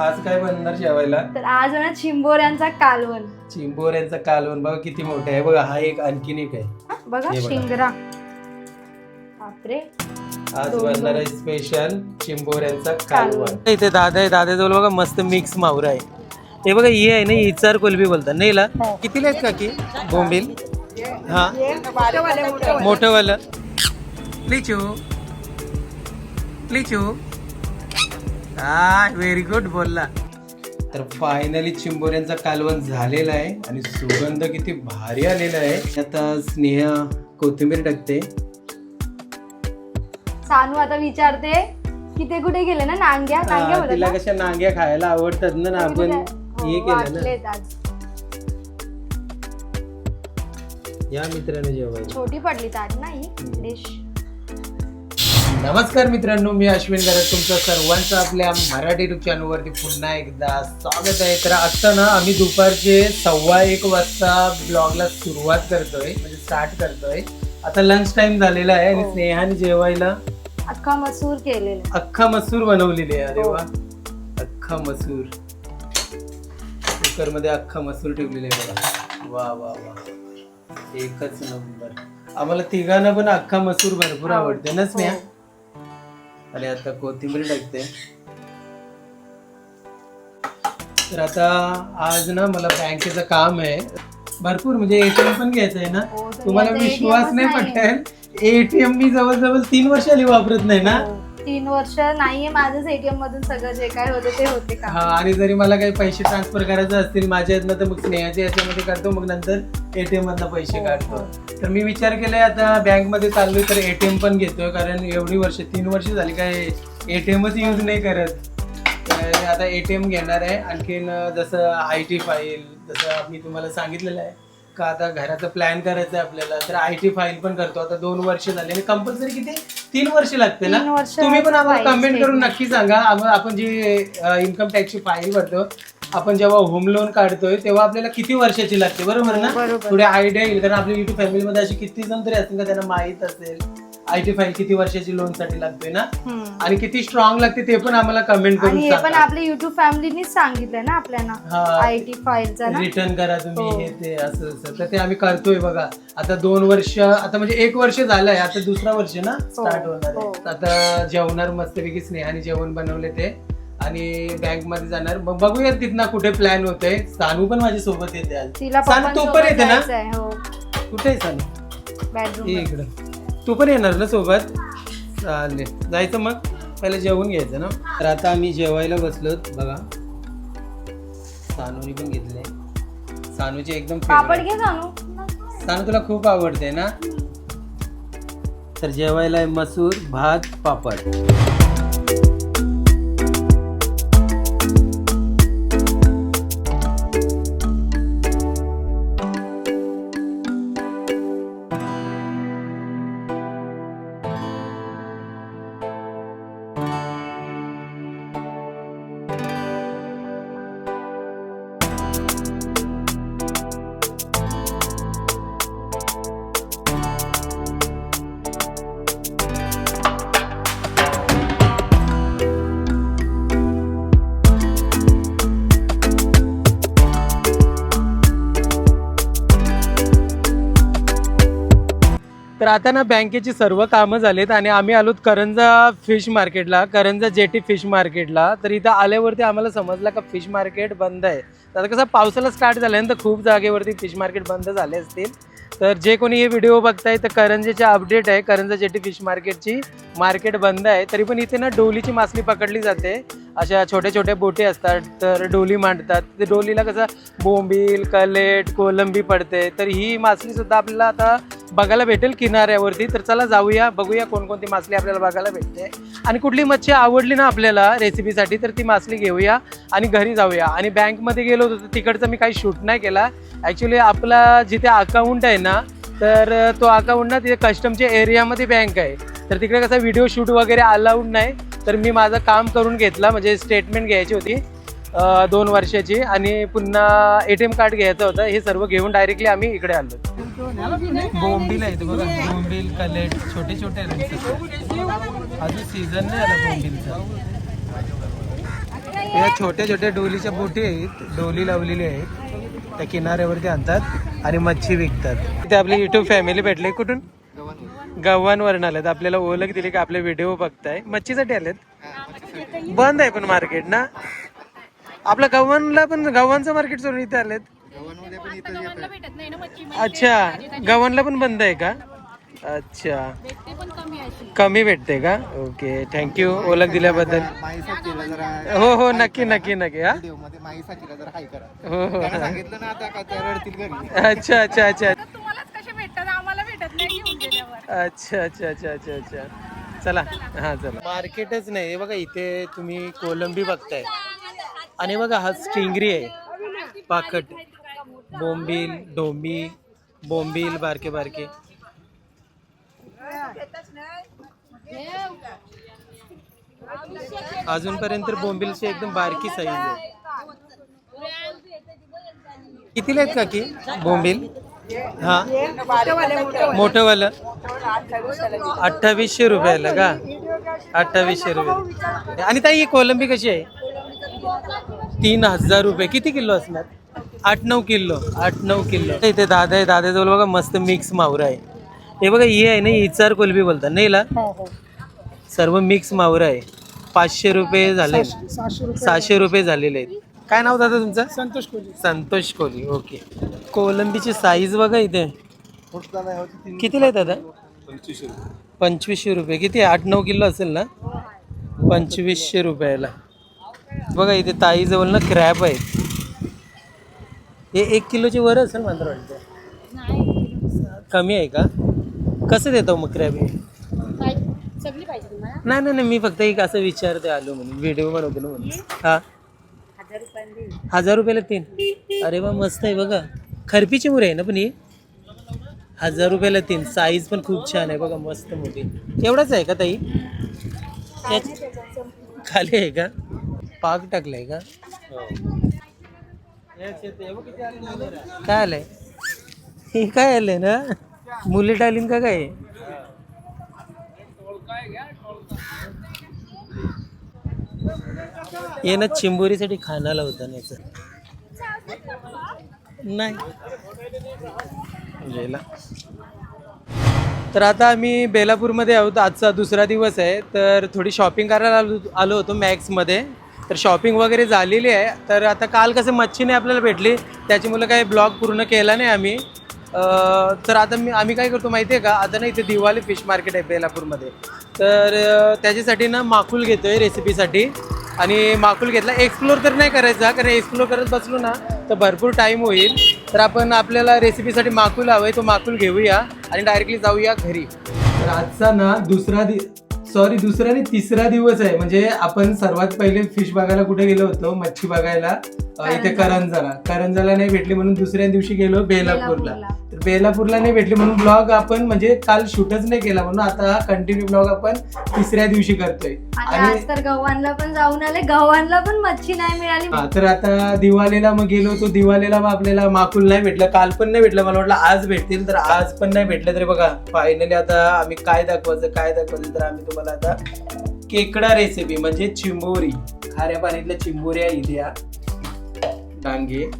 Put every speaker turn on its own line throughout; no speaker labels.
आज काय बनणार जेवायला?
तर आज ना चिंबोऱ्यांचा कालवण.
चिंबोऱ्यांचा कालवण. बघा किती मोठा आहे. बघा हा एक आणखीन एक आहे.
हा, बघा
हे बघा.
शिंगरा. बापरे.
आज
दोन
बनणार. आहे स्पेशल चिंबोऱ्यांचा
कालवण.
कालवण. इथे दादा आहे. दादाजवळ बघा मस्त मिक्स मावरा आहे. हे बघा ही आहे ना इचार कोलबी बोलतात. नाही ला?
हो.
कितीला आहेत काकी? बोंबील? हा? मोठं वालं लिचू लिचू हा व्हेरी गुड बोलला. तर फायनली चिंबोऱ्यांचा कालवण झालेला आहे आणि सुगंध किती भारी आलेला आहे. आता स्नेहा कोथिंबीर टाकते
सानू आता विचारते की ते कुठे गेले ना नांग्या? नांग्या
हा, तिला? कशा नांग्या खायला आवडतात ना आपण हे
हो,
केलं. ना. या मित्राने जेवायला.
छोटी पडली ताट ना ही डिश
नमस्कार मित्रांनो मी अश्विन गरज. तुमचं सर्वांचं आपल्या मराठी युट्यूब चॅनलवरती पुन्हा एकदा स्वागत आहे. तर आता ना आम्ही दुपारचे सव्वा एक वाजता ब्लॉगला सुरुवात करतोय म्हणजे स्टार्ट करतोय. आता लंच टाइम झालेला आहे आणि
हो.
स्नेहाने जेवायला
अख्खा मसूर केलेले.
अख्खा मसूर बनवलेली आहे. अरे
हो.
वा. अख्खा मसूर. कुकरमध्ये अख्खा मसूर ठेवलेले आहे बघा. वा वा वा. एकच नंबर. आम्हाला तिघांना पण अख्खा मसूर भरपूर आवडते ना स्नेहा?
हो.
आणि आता कोथिंबीर टाकते. तर आता आज ना मला बँकेचं काम आहे. भरपूर म्हणजे एटीएम पण घ्यायचं आहे ना.
हो,
तुम्हाला विश्वास नाही. पटेल. एटीएम मी जवळजवळ तीन वर्षाली वापरत नाही ना.
हो. तीन वर्ष नाहीये माझंच एटीएम मधून सगळं जे काय होते ते होते का?
हा आणि जरी मला काही पैसे ट्रान्सफर करायचे असतील माझ्या यातनं तर मग स्नेहाच्या याच्यामध्ये करतो मग नंतर एटीएम मधनं पैसे
हो,
काढतो. तर मी विचार केलाय आता बँकमध्ये चाललोय तर एटीएम पण घेतोय कारण एवढी वर्ष तीन वर्ष झाली काय एटीएमच यूज नाही करत. तर आता एटीएम घेणार आहे आणखीन जसं आय टी फाईल जसं मी तुम्हाला सांगितलेलं आहे का आता घराचा प्लॅन करायचा आहे आपल्याला तर आय टी फाईल पण करतो. आता दोन वर्ष झाली आणि कंपल्सरी किती? तीन वर्ष लागते ना?
तीन वर्ष
तुम्ही पण आम्हाला कमेंट करून. नक्की सांगा. आम- आपण जी इन्कम टॅक्सची फाईल भरतो आपण जेव्हा होम लोन काढतोय तेव्हा आपल्याला किती वर्षाची लागते? बरोबर ना?
बरोबर.
थोडी आयडिया येईल. कारण आपल्या युट्यूब फॅमिलीमध्ये अशी किती जण तरी असतील का? त्यांना माहीत असेल. आय टी फाईल किती वर्षाची लोनसाठी लागतोय ना. आणि किती स्ट्रॉंग लागते ते पण आम्हाला कमेंट
आणि
करून
हे पण
सांगा.
आपल्या युट्यूब फॅमिलीनीच सांगितलंय ना आपल्याला?
हा.
आय टी फाईलचा ना?
रिटर्न करा तुम्ही
हो.
हे ते असं असं. तर ते आम्ही करतोय बघा. आता दोन वर्ष आता म्हणजे एक वर्ष झालंय आता दुसरा वर्ष ना स्टार्ट होणार
हो.
आहे आता जेवणार मस्तपैकी स्नेहाने जेवण बनवले ते. आणि बँकमध्ये जाणार. मग बघूया तिथनं कुठे प्लॅन होतोय. सानू पण माझ्या सोबत येते आज.
तिला
तू पण येते ना?
हो.
कुठे आहे सानू?
बेडरूम
ये इकडं. तू पण येणार ना सोबत? चालेल. जायचं मग? पहिलं जेवून घ्यायचं ना? तर आता आम्ही जेवायला बसलोत बघा. सानूने पण घेतले सानूचे एकदम
पापड. घे
सानू. तुला खूप आवडते ना? तर जेवायला आहे मसूर भात पापड. आता ना बँकेची सर्व कामं झालीत आणि आम्ही आलोत करंजा फिश मार्केटला करंजा जेटी फिश मार्केटला. तर इथं आल्यावरती आम्हाला समजलं का फिश मार्केट बंद आहे. तर आता कसं पावसाला स्टार्ट झाल्यानंतर खूप जागेवरती फिश मार्केट बंद झाले असतील. तर जे कोणी हे व्हिडिओ बघताय तर करंजेचे अपडेट आहे. करंजा जेटी फिश मार्केटची मार्केट बंद आहे. तरी पण इथे ना डोलीची मासली पकडली जाते. अशा छोट्या छोट्या बोटी असतात तर डोली मांडतात. ते डोलीला कसं बोंबील कलेट कोलंबी पडते. तर ही मासलीसुद्धा आपल्याला आता बघायला भेटेल किनाऱ्यावरती. तर चला जाऊया बघूया कोणकोणती मासली आपल्याला बघायला भेटते. आणि कुठली मच्छी आवडली ना आपल्याला रेसिपीसाठी तर ती मासली घेऊया आणि घरी जाऊया. आणि बँकमध्ये गेलो होतो तर तिकडचं मी काही शूट नाही केला. ॲक्च्युली आपला जिथे अकाउंट आहे ना तर तो अकाउंट ना तिथे कस्टमच्या एरियामध्ये बँक आहे. तर तिकडे कसा व्हिडिओ शूट वगैरे अलाउड नाही. तर मी माझं काम करून घेतला म्हणजे स्टेटमेंट घ्यायची होती. दोन वर्षाची आणि पुन्हा ए टी एम कार्ड घ्यायचं होतं. हे सर्व घेऊन डायरेक्टली आम्ही इकडे आलो. बोंबील आहे बघा बोंबील कलेट छोटे छोटे अजून सीझन नाही आला बोंबीलचा. या छोट्या छोट्या डोलीच्या बोटी आहेत डोली लावलेली आहेत. त्या किनाऱ्यावरती आणतात आणि मच्छी विकतात. ते आपली युट्यूब फॅमिली भेटले. कुठून? गव्हाणवरून आलेत. आपल्याला ओळख दिली की आपले व्हिडिओ बघताय. मच्छीसाठी आलेत? बंद आहे पण मार्केट ना? आपलं गव्हाणला पण गव्हाणचं मार्केट सोडून इथे आलेत. अच्छा गव्हाणला पण बंद आहे का? अच्छा. कमी भेटते का? ओके थँक्यू ओळख दिल्याबद्दल.
माईसा केला जरा
हो हो नक्की नक्की नक्की हा.
व्हिडिओमध्ये माईसा केला जरा हाय करा.
हो हो
त्याला सांगितलं ना आता का त्या रडतील घरी.
अच्छा अच्छा अच्छा.
तुम्हालाच कसे भेटतात? आम्हाला भेटत नाही घेऊन गेल्यावर.
अच्छा अच्छा अच्छा अच्छा अच्छा. चला. हा चला. मार्केटच नाही. हे बघा इथे तुम्ही कोलंबी बघताय. आणि बघा हा स्टिंगरी आहे. पाकट बोंबील डोंबी बोंबील बारके बारके. अजूनपर्यंत बोंबीलची एकदम बारकी साईज आहे. कितीला आहेत काकी? बोंबील? हा? मोठंवालं? अठ्ठावीसशे रुपयाला का? अठ्ठावीसशे रुपये आणि ताई ही कोलंबी कशी आहे? तीन हजार रुपये. किती किलो असणार? आठ नऊ किलो. आठ नऊ किलो. इथे दादा आहे. दादाजवळ बघा मस्त मिक्स मावरा आहे. हे बघा ही आहे ना इचार कोलंबी बोलतात. नाही ला? सर्व मिक्स मावरा आहे. पाचशे रुपये झाले. सहाशे रुपये. झालेले आहेत. काय नाव दादा तुमचं?
संतोष कोहली
संतोष कोहली ओके. कोलंबीची साईज बघा इथे. कितीला आहे दादा? पंचवीसशे रुपये. किती आठ नऊ किलो असेल ना? पंचवीसशे रुपयाला. बघा इथे ताईजवळ ना क्रॅब आहेत. हे एक किलोची वर असेल मला वाटतं. कमी आहे का? कसं देतो मग क्रॅब हे?
सगळी पाहिजे तुम्हाला?
नाही नाही नाही मी फक्त एक असं विचारते आलो म्हणून व्हिडिओ बनवतो ना म्हणून. हा. हजार रुपयाला तीन. अरे वा मस्त आहे बघा. खरपीची मुरे आहे ना पण ही? हजार रुपयाला तीन. साईज पण खूप छान आहे बघा मस्त मोठी. एवढाच आहे का ताई? खाली आहे का? पाक टाकलाय का? काय आलंय? हे काय आलंय ना? मुली टालीन का काय? ये ना चिंबोरीसाठी खानाला होता नाही सर नाही. गेला तर आता आम्ही बेलापूरमध्ये आहोत. आजचा दुसरा दिवस आहे. तर थोडी शॉपिंग करायला आलो आलो होतो मॅक्समध्ये तर शॉपिंग वगैरे झालेली आहे. तर आता काल कसं मच्छी नाही आपल्याला भेटली. त्याच्यामुळे काही ब्लॉग पूर्ण केला नाही आम्ही. तर आता मी आम्ही काय करतो माहिती आहे का? आता ना इथे दिवाळी फिश मार्केट आहे बेलापूरमध्ये. तर त्याच्यासाठी ना माकुल घेतो आहे रेसिपीसाठी आणि माकुल घेतला. एक्सप्लोर तर नाही करायचा कारण एक्सप्लोर करत बसलो ना तर भरपूर टाईम होईल. तर आपण आपल्याला रेसिपीसाठी माकुल हवं आहे तो माकुल घेऊया आणि डायरेक्टली जाऊया घरी. तर आजचा ना दुसरा दि सॉरी दुसरा आणि तिसरा दिवस आहे. म्हणजे आपण सर्वात पहिले फिश बघायला कुठे गेलो होतो? मच्छी बघायला इथे करंजाला. करंजाला नाही भेटली म्हणून दुसऱ्या दिवशी गेलो बेलापूरला.
बेलापूरला.
तर बेलापूरला नाही भेटली म्हणून ब्लॉग आपण म्हणजे काल शूटच नाही केला म्हणून आता कंटिन्यू ब्लॉग आपण तिसऱ्या दिवशी करतोय.
आणि आज तर गव्हाणला पण जाऊन आले. गव्हाणला पण मच्छी नाही मिळाली.
हा तर आता दिवाळीला मग गेलो तो दिवाळीला मग आपल्याला माकुल नाही भेटलं. काल पण नाही भेटलं. मला वाटलं आज भेटतील तर आज पण नाही भेटलं तरी बघा. फायनली आता आम्ही काय दाखवायचं काय दाखवायचं तर आम्ही तुम्हाला आता केकडा रेसिपी म्हणजे चिंबोरी. खाऱ्या पाण्यातल्या चिंबोऱ्या इथ्या डांगे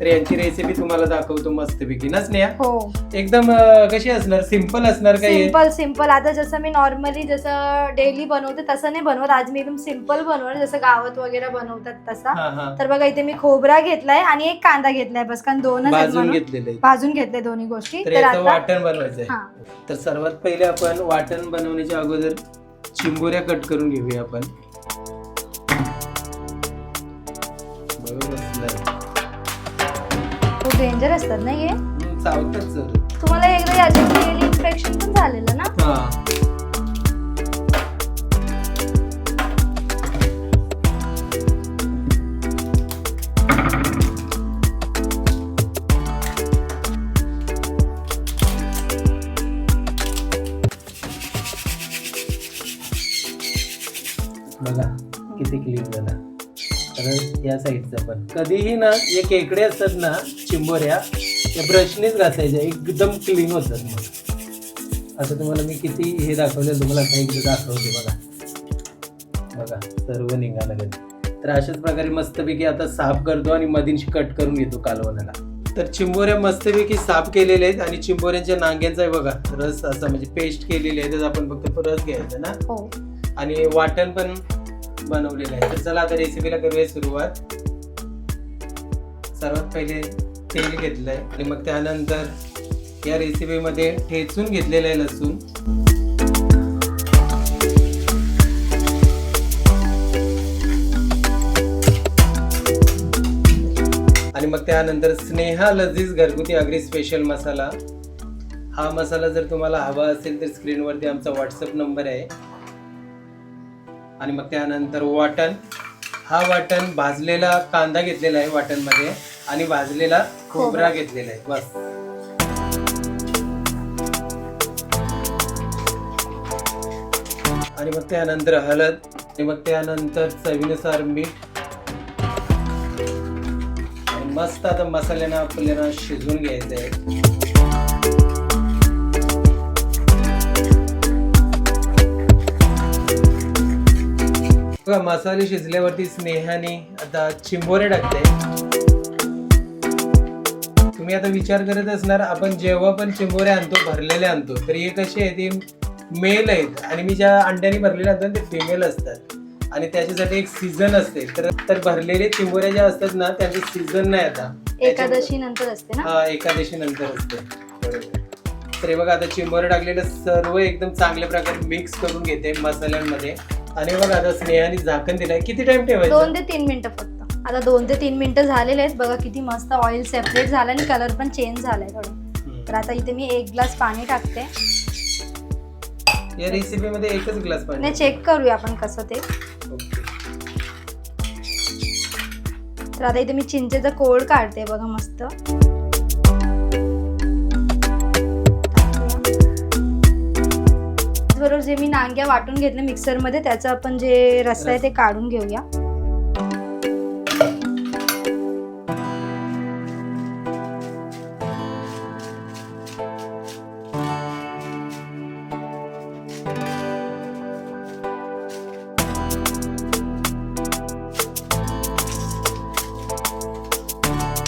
तर यांची रेसिपी तुम्हाला दाखवतो मस्तपैकी. ना स्नेहा?
हो.
एकदम अं, कशी असणार? सिंपल असणार काय हे?
सिंपल सिंपल आता जसं मी नॉर्मली जसं डेली बनवते तसं नाही बनवत. आज मी एकदम सिंपल बनवणार. जसं गावात वगैरे बनवतात तसा.
हा हा.
तर बघा इथे मी खोबरा घेतलाय आणि एक कांदा घेतलाय बस. कारण दोनच आहेत
भाजून
म्हणून.
घेतलेले.
भाजून घेतले दोन्ही गोष्टी.
तर
तर
याचं
आता
वाटण बनवायचं
हा.
आहे तर सर्वात पहिले आपण वाटण बनवण्याच्या अगोदर चिंबोऱ्या कट करून घेऊया आपण.
डेंजर असतात ना हे?
चावतात
तुम्हाला एकदा याच्यात इन्फेक्शन पण झालेलं ना?
हा. बघा किती क्लीन झाला. तर या साईडचा पण. कधीही ना या केकडे असतात ना चिंबोऱ्या या ब्रशनेच घासायच्या. एकदम क्लीन होतात मग. आता तुम्हाला मी किती हे दाखवलं तुम्हाला आता एकदा दाखवते बघा. बघा सर्व निघालं कधी तर अशाच प्रकारे मस्तपैकी आता साफ करतो आणि मधींशी कट करून घेतो कालवणाला. तर चिंबोऱ्या मस्तपैकी साफ केलेल्या आहेत आणि चिंबोऱ्यांच्या नांग्यांचा आहे बघा रस असा म्हणजे पेस्ट केलेली आहे. त्याचा आपण फक्त रस घ्यायचा ना?
हो.
आणि वाटण पण बनवलेलं आहे. तर चला आता रेसिपीला करूया सुरुवात. सर्वात पहिले तेल आहे आणि मग त्यानंतर या रेसिपीमध्ये ठेचून घेतलेलं आहे लसूण. आणि मग त्यानंतर स्नेहा लजीज घरगुती अग्री स्पेशल मसाला. हा मसाला जर तुम्हाला हवा असेल तर स्क्रीनवरती आमचा व्हॉट्सअप नंबर आहे. आणि मग त्यानंतर वाटण. हा वाटण भाजलेला कांदा घेतलेला आहे वाटणमध्ये आणि भाजलेला खोबरा घेतलेला आहे. बस. आणि मग त्यानंतर हळद आणि मग त्यानंतर चवीनुसार मीठ. मस्त आता मसाल्यानं आपल्याला शिजवून घ्यायचं आहे बघा मसाले शिजल्यावरती स्नेहाने आता चिंबोरे टाकते. तुम्ही आता विचार करत असणार आपण जेव्हा पण चिंबोरे आणतो भरलेले आणतो तर हे कसे आहेत? ते मेल आहेत आणि मी ज्या अंड्याने भरलेले आणतो ते फिमेल असतात. आणि त्याच्यासाठी एक सीझन असते. तर तर भरलेले चिंबोऱ्या ज्या असतात ना त्यांचं सीझन नाही आता.
एकादशी नंतर असते ना?
हा एकादशी नंतर असते. बरोबर. तर हे बघा आता चिंबोरे टाकलेलं सर्व एकदम चांगल्या प्रकारे मिक्स करून घेते मसाल्यांमध्ये. आणि बघा आता स्नेहाने झाकण दिलंय किती टाइम ठेवायचं?
दोन ते तीन मिनिटं फक्त. आता दोन ते तीन मिनिटं झालेले आहेत. बघा किती मस्त ऑइल सेपरेट झालं आणि कलर पण चेंज झालाय थोडं.
हम्म.
तर आता इथे मी एक ग्लास पाणी टाकते.
या रेसिपी मध्ये एकच ग्लास पाणी.
नाही चेक करूया आपण कसं ते.
ओके.
तर आता इथे मी चिंचेचं कोळ काढते बघा मस्त. जे मी नांग्या वाटून घेतले मिक्सरमध्ये त्याचं आपण जे रस्सा आहे ते काढून घेऊया.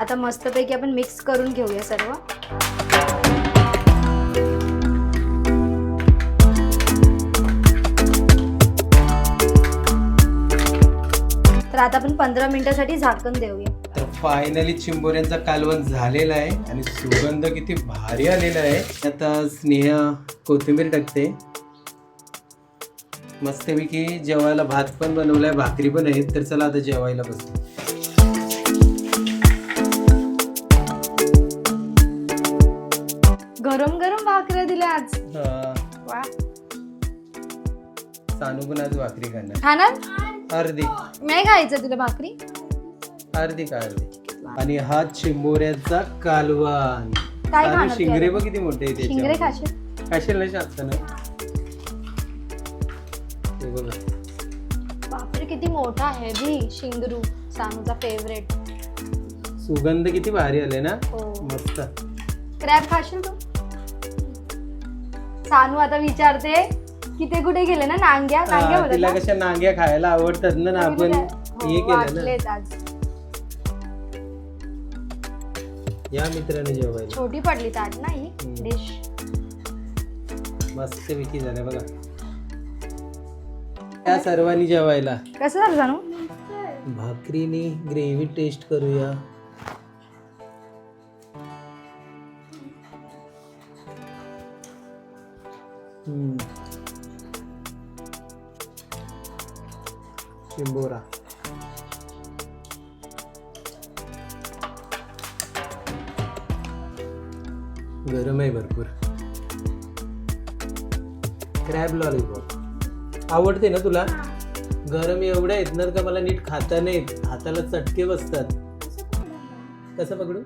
आता मस्तपैकी आपण मिक्स करून घेऊया सर्व. आता आपण पंधरा मिनिटासाठी झाकण देऊया.
तर फायनली चिंबोऱ्यांचा कालवण झालेला आहे आणि सुगंध किती भारी आलेला आहे. आता स्नेहा कोथिंबीर टाकते. मस्तपैकी जेवायला भात पण बनवलाय भाकरी पण आहेत तर चला आता जेवायला बसू.
गरम गरम भाकऱ्या दिल्या आज. वा.
सानू पण आज भाकरी खाणार.
खाणार?
अर्धी.
नाही खायचं तुला भाकरी?
अर्धी का अर्धी? आणि हा चिंबोऱ्याचा कालवण.
काय
आणि
खाणार
शिंगरे
तू
बघ किती मोठे आहेत
शिंगरे
त्याच्यामध्ये.
खाशील?
खाशील ना शास्त्र हे बघा.
बापरे किती मोठा आहे बी. शिंगरू सानूचा फेवरेट
सुगंध किती भारी आले ना?
हो.
मस्त.
क्रॅब खाशील तू? सानू आता विचारते. की ते कुठे गेले ना नांग्या नांग्या
हा, तिला? कशा नांग्या खायला आवडतात ना ना आपण
हो,
हे केलं ना.
आज.
या मित्राने जेवायला.
छोटी पडली ताट ना ही
हम्म.
डिश
मस्त विकी झाल्या बघा. त्या सर्वांनी जेवायला.
कसं झालं सानू?
भाकरीनी ग्रेव्ही टेस्ट करूया. हम्म. चिंबोरा गरम आहे भरपूर क्रॅब लॉलीपॉप आवडते ना तुला गरम एवढ्या आहेत ना का मला नीट खाता नाहीत हाताला चटके बसतात कसं पकडू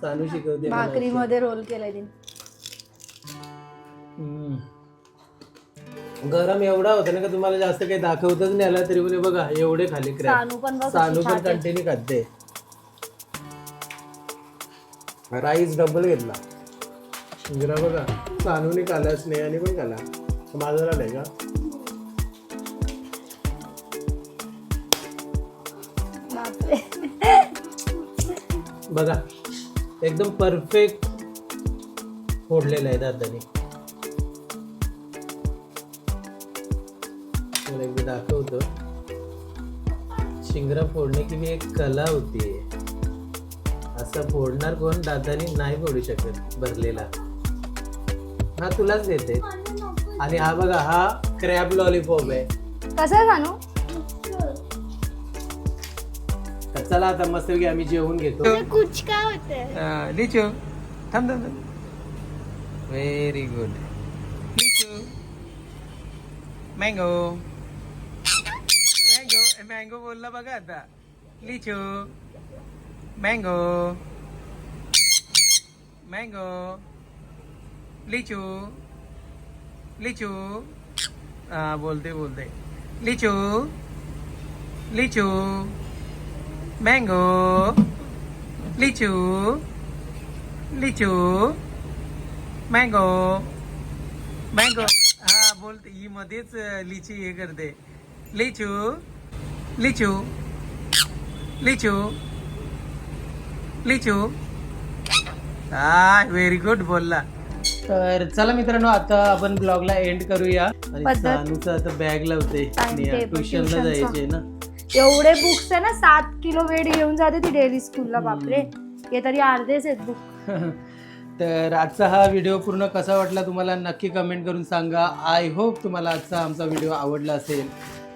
सानू शिकवते मला.
भाकरी मध्ये रोल केलाय तिने
गरम एवढा होता ना का तुम्हाला जास्त काही दाखवतच नाही आला तरी पण हे बघा एवढे खाली क्रॅब
सानू पण बघ
सानू
कशी
पण
खाते.
कंटिन्यू खाते. राईस डबल घेतला. जरा बघा सानूने खाला स्नेहाने पण खाला. माझा झालाय का? बघा एकदम परफेक्ट फोडलेलं आहे दादाने. शिंगरा फोडणे की मी एक कला होती. असं फोडणार कोण? दादानी नाही फोडू शकत भरलेला. हा तुलाच देते. आणि हा बघा हा क्रॅब लॉलीपॉप आहे.
कसं सांगू
तर चला आता मस्त आम्ही जेवून घेतो.
कुछ का होते.
लिचू थांब थांब थांब. Very good litchi. Mango mango बोलला बघा आता. लिचू मँगो मँगो लिचू लिचू हा बोलते बोलते. Lichu Lichu mango Lichu Lichu mango mango हा बोलते ही मध्येच लिची हे करते. लिचू लिचू लिचू लिचू. हा व्हेरी गुड बोलला. तर चला मित्रांनो आता आपण ब्लॉगला एंड करूया. आणि
पद्धत.
सानूचं आता बॅग लावते
Timetable,
ट्युशनला
tuitionचं.
जायचे ना.
एवढे बुक्स आहे ना सात किलो वेट घेऊन जाते ती डेली स्कूलला बापरे. हे तरी अर्धेच आहेत बुक
तर आजचा हा व्हिडिओ पूर्ण कसा वाटला तुम्हाला नक्की कमेंट करून सांगा. आय होप तुम्हाला आजचा आमचा व्हिडिओ आवडला असेल.